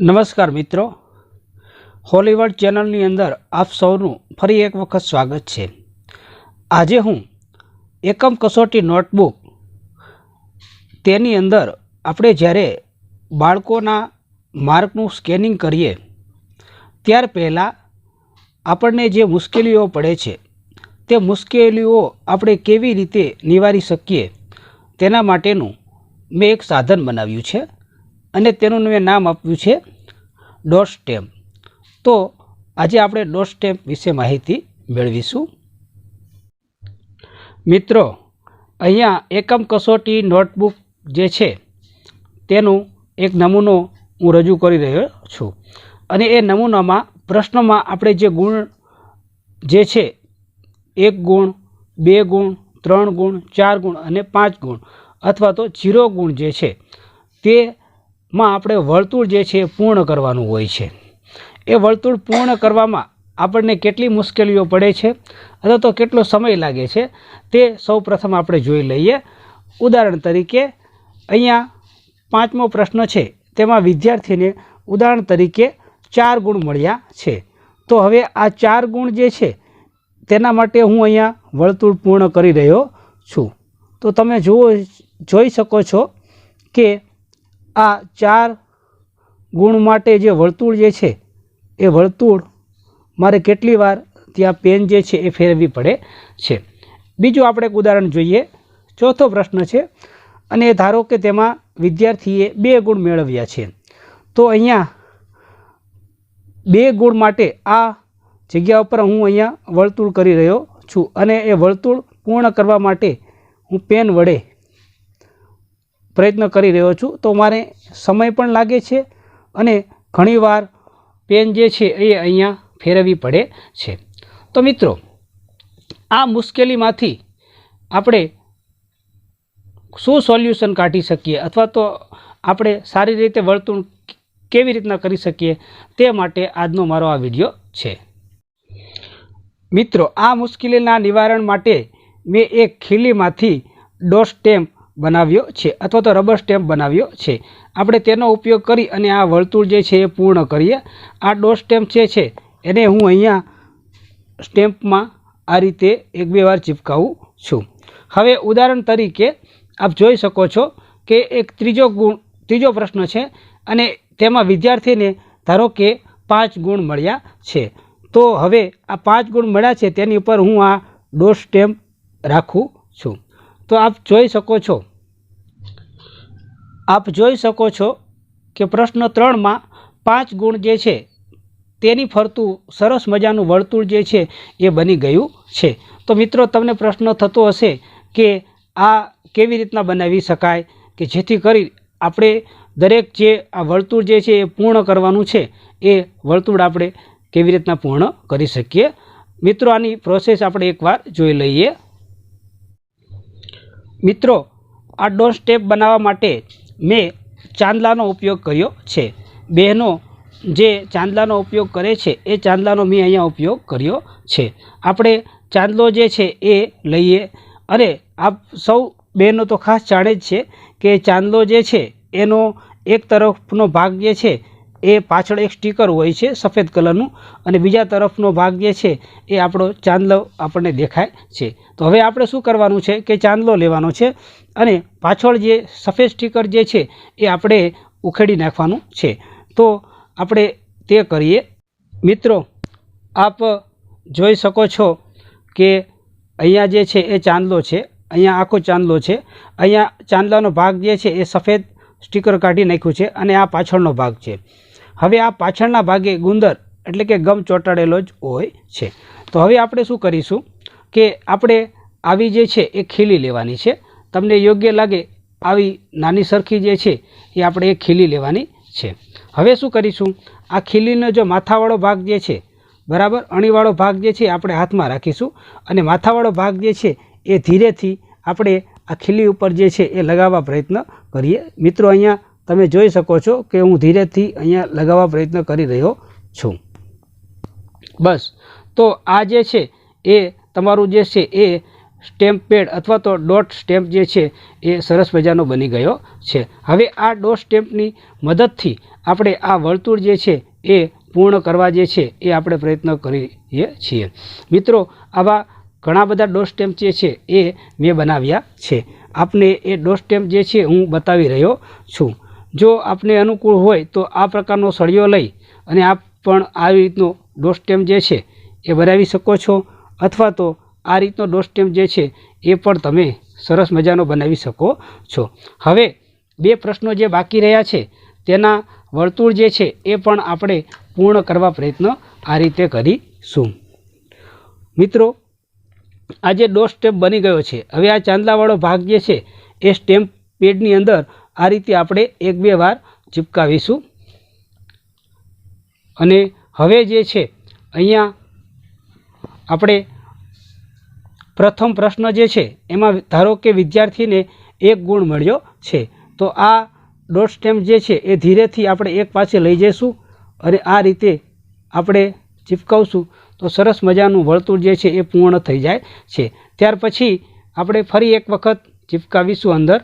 નમસ્કાર મિત્રો. હોલીવુડ ચેનલની અંદર આપ સૌનું ફરી એક વખત સ્વાગત છે. આજે હું એકમ કસોટી નોટબુક તેની અંદર આપણે જ્યારે બાળકોના માર્કનું સ્કેનિંગ કરીએ, ત્યાર પહેલાં આપણને જે મુશ્કેલીઓ પડે છે, તે મુશ્કેલીઓ આપણે કેવી રીતે નિવારી શકીએ તેના માટેનું મેં એક સાધન બનાવ્યું છે. અને તેનું મેં નામ આપ્યું છે ડોટ સ્ટેમ્પ તો આજે આપણે ડોટ સ્ટેમ્પ વિશે માહિતી મેળવીશું. મિત્રો, અહીંયા એકમ કસોટી નોટબુક જે છે, તેનું એક નમૂનો હું રજૂ કરી રહ્યો છું. અને એ નમૂનામાં પ્રશ્નમાં આપણે જે ગુણ જે છે, એક ગુણ, બે ગુણ, ત્રણ ગુણ, ચાર ગુણ અને પાંચ ગુણ અથવા તો જીરો ગુણ જે છે તેમાં આપણે વર્તુળ જે છે એ પૂર્ણ કરવાનું હોય છે. એ વર્તુળ પૂર્ણ કરવામાં આપણને કેટલી મુશ્કેલીઓ પડે છે? અથવા તો કેટલો સમય લાગે છે? તે સૌ પ્રથમ આપણે જોઈ લઈએ. ઉદાહરણ તરીકે, અહીંયા પાંચમો પ્રશ્ન છે. તેમાં વિદ્યાર્થીને ઉદાહરણ તરીકે ચાર ગુણ મળ્યા છે. તો હવે આ ચાર ગુણ જે છે, તેના માટે હું અહીંયા વર્તુળ પૂર્ણ કરી રહ્યો છું. તો તમે જુઓ, જોઈ શકો છો કે આ ચાર ગુણ માટે જે વર્તુળ જે છે, એ વર્તુળ મારે કેટલી વાર ત્યાં પેન જે છે, એ ફેરવવી પડે છે. બીજું આપણે એક ઉદાહરણ જોઈએ. ચોથો પ્રશ્ન છે, અને ધારો કે તેમાં વિદ્યાર્થીએ બે ગુણ મેળવ્યા છે, તો અહીંયા બે ગુણ માટે આ જગ્યા ઉપર હું અહીંયા વર્તુળ કરી રહ્યો છું, અને એ વર્તુળ પૂર્ણ કરવા માટે હું પેન વડે પ્રયત્ન કરી રહ્યો છું. તો મારે સમય પણ લાગે છે અને ઘણીવાર પેન જે છે એ અહીંયા ફેરવવી પડે છે. તો મિત્રો, આ મુશ્કેલીમાંથી આપણે શું સોલ્યુશન કાઢી શકીએ અથવા તો આપણે સારી રીતે વર્તુણ કેવી રીતના કરી શકીએ તે માટે આજનો મારો આ વીડિયો છે. મિત્રો, આ મુશ્કેલીના નિવારણ માટે મેં એક ખીલીમાંથી ડોર સ્ટેમ્પ બનાવ્યો છે અથવા તો રબર સ્ટેમ્પ બનાવ્યો છે. આપણે તેનો ઉપયોગ કરી અને આ વર્તુળ જે છે એ પૂર્ણ કરીએ. આ ડોટ સ્ટેમ્પ જે છે, એને હું અહીંયા સ્ટેમ્પમાં આ રીતે એક બે વાર ચિપકાવું છું. હવે ઉદાહરણ તરીકે આપ જોઈ શકો છો કે એક ત્રીજો ગુણ, ત્રીજો પ્રશ્ન છે અને તેમાં વિદ્યાર્થીને ધારો કે પાંચ ગુણ મળ્યા છે. તો હવે આ પાંચ ગુણ મળ્યા છે, તેની ઉપર હું આ ડોટ સ્ટેમ્પ રાખું છું. તો આપ જોઈ શકો છો આપ જોઈ શકો છો કે પ્રશ્ન ત્રણમાં પાંચ ગુણ જે છે, તેની ફરતું સરસ મજાનું વર્તુળ જે છે, એ બની ગયું છે. તો મિત્રો, તમને પ્રશ્ન થતો હશે કે આ કેવી રીતના બનાવી શકાય કે જેથી કરી આપણે દરેક જે આ વર્તુળ જે છે, એ પૂર્ણ કરવાનું છે, એ વર્તુળ આપણે કેવી રીતના પૂર્ણ કરી શકીએ? મિત્રો, આની પ્રોસેસ આપણે એકવાર જોઈ લઈએ. મિત્રો, આ ડોટ સ્ટેપ બનાવવા માટે મેં ચાંદલાનો ઉપયોગ કર્યો છે. બહેનો જે ચાંદલાનો ઉપયોગ કરે છે, એ ચાંદલાનો મેં અહીંયા ઉપયોગ કર્યો છે. આપણે ચાંદલો જે છે, એ લઈએ. અને આપ સૌ બહેનો તો ખાસ જાણે જ છે કે ચાંદલો જે છે, એનો એક તરફનો ભાગ જે છે એ પાછળ એક સ્ટીકર હોય છે, સફેદ કલરનું. અને બીજા તરફનો ભાગ જે છે, એ આપણો ચાંદલો આપણને દેખાય છે. તો હવે આપણે શું કરવાનું છે કે ચાંદલો લેવાનો છે અને પાછળ જે સફેદ સ્ટીકર જે છે, એ આપણે ઉખેડી નાખવાનું છે. તો આપણે તે કરીએ. મિત્રો, આપ જોઈ શકો છો કે અહીંયા જે છે, એ ચાંદલો છે. અહીંયા આખો ચાંદલો છે. અહીંયા ચાંદલાનો ભાગ જે છે, એ સફેદ સ્ટીકર કાઢી નાખ્યું છે અને આ પાછળનો ભાગ છે. હવે આ પાછળના ભાગે ગુંદર એટલે કે ગમ ચોંટાડેલો જ હોય છે. તો હવે આપણે શું કરીશું કે આપણે આવી જે છે એ ખીલી લેવાની છે. તમને યોગ્ય લાગે આવી નાની સરખી જે છે એ આપણે એ ખીલી લેવાની છે. હવે શું કરીશું? આ ખીલીનો જો માથાવાળો ભાગ જે છે, બરાબર? અણીવાળો ભાગ જે છે આપણે હાથમાં રાખીશું અને માથાવાળો ભાગ જે છે એ ધીરેથી આપણે આ ખીલી ઉપર જે છે એ લગાવવા પ્રયત્ન કરીએ. મિત્રો, અહીંયા તમે જોઈ શકો છો કે હું ધીરેથી અહીંયા લગાવવા પ્રયત્ન કરી રહ્યો છું. બસ. તો આ જે છે, એ તમારું જે છે, એ સ્ટેમ્પ પેડ અથવા તો ડોટ સ્ટેમ્પ જે છે, એ સરસ મજાનો બની ગયો છે. હવે આ ડોટ સ્ટેમ્પની મદદથી આપણે આ વર્તુળ જે છે, એ પૂર્ણ કરવા જે છે, એ આપણે પ્રયત્ન કરીએ છીએ. મિત્રો, આવા ઘણા બધા ડોટ સ્ટેમ્પ જે છે, એ મેં બનાવ્યા છે. આપને એ ડોટ સ્ટેમ્પ જે છે, હું બતાવી રહ્યો છું. જો આપને અનુકૂળ હોય તો આ પ્રકારનો સળિયો લઈ અને આપ પણ આવી રીતનો ડોસ્ટેમ જે છે એ બનાવી શકો છો, અથવા તો આ રીતનો ડોસ્ટેમ જે છે એ પણ તમે સરસ મજાનો બનાવી શકો છો. હવે બે પ્રશ્નો જે બાકી રહ્યા છે, તેના વર્તુળ જે છે એ પણ આપણે પૂર્ણ કરવા પ્રયત્ન આ રીતે કરીશું. મિત્રો, આ જે ડોટ સ્ટેમ્પ બની ગયો છે, હવે આ ચાંદલાવાળો ભાગ જે છે એ સ્ટેમ્પ પેડની અંદર આ રીતે આપણે એક બે વાર ચિપકાવીશું. અને હવે જે છે, અહીંયા આપણે પ્રથમ પ્રશ્ન જે છે, એમાં ધારો કે વિદ્યાર્થીને એક ગુણ મળ્યો છે, તો આ ડોટ સ્ટેમ્પ જે છે, એ ધીરેથી આપણે એક પાસે લઈ જઈશું અને આ રીતે આપણે ચીપકાવશું. તો સરસ મજાનું વર્તુળ જે છે, એ પૂર્ણ થઈ જાય છે. ત્યાર પછી આપણે ફરી એક વખત ચિપકાવીશું અંદર.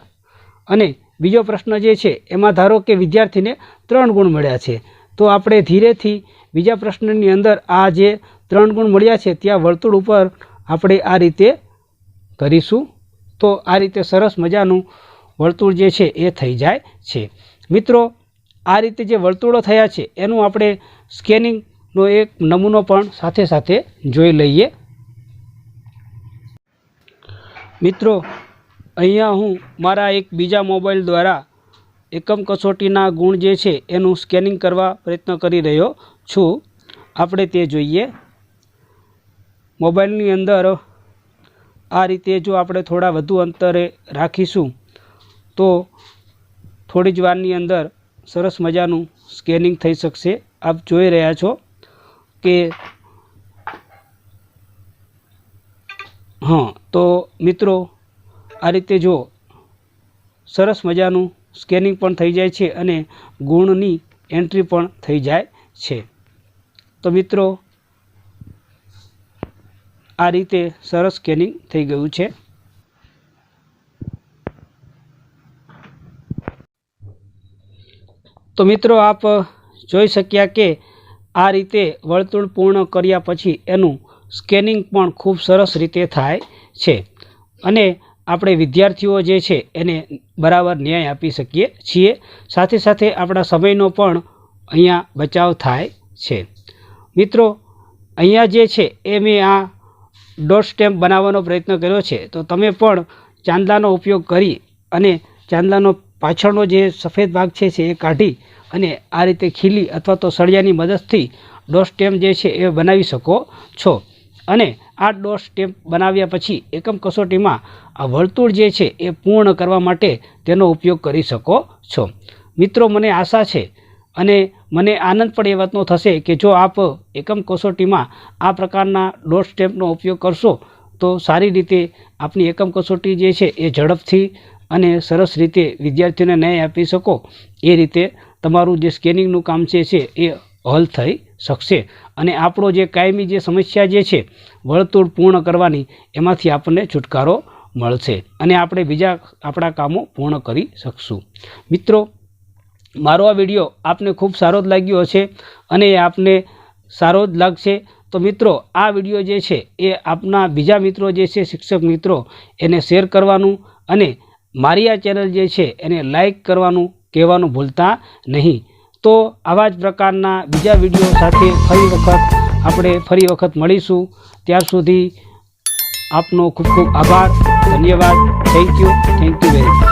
અને બીજો પ્રશ્ન જે છે, એમાં ધારો કે વિદ્યાર્થીને ત્રણ ગુણ મળ્યા છે, તો આપણે ધીરેથી બીજા પ્રશ્નની અંદર આ જે ત્રણ ગુણ મળ્યા છે, ત્યાં વર્તુળ ઉપર આપણે આ રીતે કરીશું. તો આ રીતે સરસ મજાનું વર્તુળ જે છે, એ થઈ જાય છે. મિત્રો, આ રીતે જે વર્તુળો થયા છે, એનું આપણે સ્કેનિંગનો એક નમૂનો પણ સાથે સાથે જોઈ લઈએ. મિત્રો અહીંયા હું મારા એક બીજા મોબાઈલ દ્વારા એકમ કસોટીના ગુણ જે છે એનું સ્કેનિંગ કરવા પ્રયત્ન કરી રહ્યો છું. આપણે તે જોઈએ. મોબાઈલની અંદર આ રીતે જો આપણે થોડા વધુ અંતરે રાખીશું, તો થોડી જ વારની અંદર સરસ મજાનું સ્કેનિંગ થઈ શકશે. આપ જોઈ રહ્યા છો કે હા, તો મિત્રો આ રીતે જો સરસ મજાનું સ્કેનિંગ પણ થઈ જાય છે અને ગુણની એન્ટ્રી પણ થઈ જાય છે. તો મિત્રો, આ રીતે સરસ સ્કેનિંગ થઈ ગયું છે. તો મિત્રો, આપ જોઈ શક્યા કે આ રીતે વર્તુળ પૂર્ણ કર્યા પછી એનું સ્કેનિંગ પણ ખૂબ સરસ રીતે થાય છે. અને આપણે વિદ્યાર્થીઓ જે છે એને બરાબર ન્યાય આપી શકીએ છીએ. સાથે સાથે આપણા સમયનો પણ અહીંયા બચાવ થાય છે. મિત્રો, અહીંયા જે છે એ મેં આ ડોટ સ્ટેમ્પ બનાવવાનો પ્રયત્ન કર્યો છે. તો તમે પણ ચાંદલાનો ઉપયોગ કરી અને ચાંદલાનો પાછળનો જે સફેદ ભાગ છે એ કાઢી અને આ રીતે ખીલી અથવા તો સળિયાની મદદથી ડોટ સ્ટેમ્પ જે છે એ બનાવી શકો છો. અને આ ડોટ સ્ટેમ્પ બનાવ્યા પછી એકમ કસોટીમાં આ વર્તુળ જે છે એ પૂર્ણ કરવા માટે તેનો ઉપયોગ કરી શકો છો. મિત્રો, મને આશા છે અને મને આનંદ પણ એ વાતનો થશે કે જો આપ એકમ કસોટીમાં આ પ્રકારના ડોટ સ્ટેમ્પનો ઉપયોગ કરશો, તો સારી રીતે આપની એકમ કસોટી જે છે એ ઝડપથી અને સરસ રીતે વિદ્યાર્થીઓને ન્યાય આપી શકો. એ રીતે તમારું જે સ્કેનિંગનું કામ છે એ હલ થઈ શકશે. અને આપણો જે કાયમી જે સમસ્યા જે છે વર્તુળ પૂર્ણ કરવાની, એમાંથી આપણને છુટકારો મળશે. અને આપણે બીજા આપણા કામો પૂર્ણ કરી શકશું. મિત્રો, મારો આ વીડિયો આપને ખૂબ સારો જ લાગ્યો હશે અને આપને સારો જ લાગશે. તો મિત્રો, આ વીડિયો જે છે, એ આપના બીજા મિત્રો જે છે, શિક્ષક મિત્રો, એને શેર કરવાનું અને મારી આ ચેનલ જે છે, એને લાઈક કરવાનું કહેવાનું ભૂલતા નહીં. તો આવા જ પ્રકારના બીજા વીડિયો સાથે ફરી વખત આપણે ફરી વખત મળીશું. ત્યાર સુધી આપનો ખૂબ ખૂબ આભાર. ધન્યવાદ. Thank you thank you very much